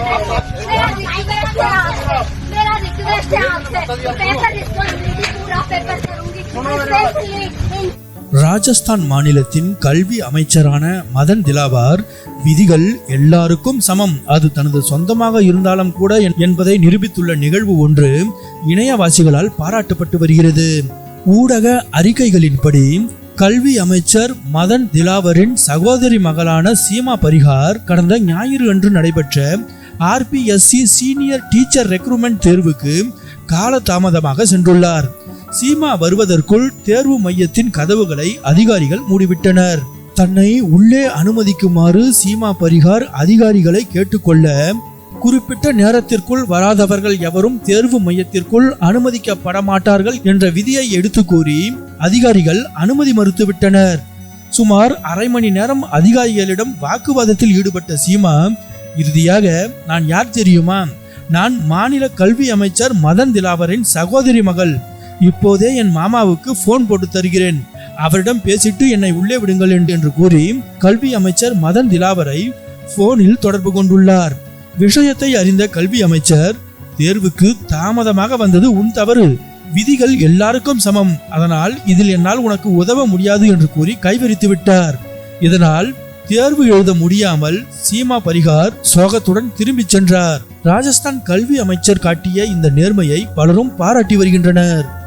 मेरा रिक्वेस्ट है आपसे मेरा रिक्वेस्ट है आपसे पेपर रिस्पॉन्सिबिलिटी पूरा पेपर करूंगी स्पेशली इन ராஜஸ்தான் மாநிலத்தின் கல்வி அமைச்சரான மதன் திலாவார் விதிகள் எல்லாருக்கும் சமம் அது தனது சொந்தமாக இருந்தாலும் கூட என்- என்பதை நிரூபித்துள்ள நிகழ்வு ஒன்று இணையவாசிகளால் பாராட்டப்பட்டு வருகிறது ஊடக அறிக்கைகளின்படி கல்வி அமைச்சர் மதன் திலாவரின் சகோதரி மகளான சீமா பரிகார் கடந்த ஞாயிறு அன்று நடைபெற்ற ஆர்பிஎஸ்சி சீனியர் டீச்சர் ரெக்ரூட்மெண்ட் தேர்வுக்கு காலதாமதமாக சென்றுள்ளார். சீமா வருவதற்குள் தேர்வு மையத்தின் கதவுகளை அதிகாரிகள் மூடிவிட்டனர். தன்னை உள்ளே அனுமதிக்குமாறு சீமா பரிகார் அதிகாரிகளை கேட்டுக்கொள்ள குறிப்பிட்ட நேரத்திற்குள் வராதவர்கள் எவரும் தேர்வு மையத்திற்குள் அனுமதிக்கப்பட மாட்டார்கள் என்ற விதியை எடுத்து கூறி அதிகாரிகள் அனுமதி மறுத்துவிட்டனர். சுமார் அரை மணி நேரம் அதிகாரிகளிடம் வாக்குவாதத்தில் ஈடுபட்ட சீமா இறுதியாக நான் யார் தெரியுமா? நான் மாநில கல்வி அமைச்சர் மதன் திலாவரின் சகோதரி மகள். இப்போதே என் மாமாவுக்கு போன் போட்டு தருகிறேன். அவரிடம் பேசிட்டு என்னை உள்ளே விடுங்கள் என்று- என்று கூறி கல்வி அமைச்சர் மதன் திலாவரை போனில் தொடர்பு கொண்டுள்ளார். விஷயத்தை அறிந்த கல்வி அமைச்சர் தேர்வுக்கு தாமதமாக வந்தது உன் தவறு. விதிகள் எல்லாருக்கும் சமம். அதனால் இதில் என்னால் உனக்கு உதவ முடியாது என்று கூறி கைவிரித்து விட்டார். இதனால் தேர்வு எழுத முடியாமல் சீமா பரிகார் சோகத்துடன் திரும்பிச் சென்றார். ராஜஸ்தான் கல்வி அமைச்சர் காட்டிய இந்த நேர்மையை பலரும் பாராட்டி வருகின்றனர்.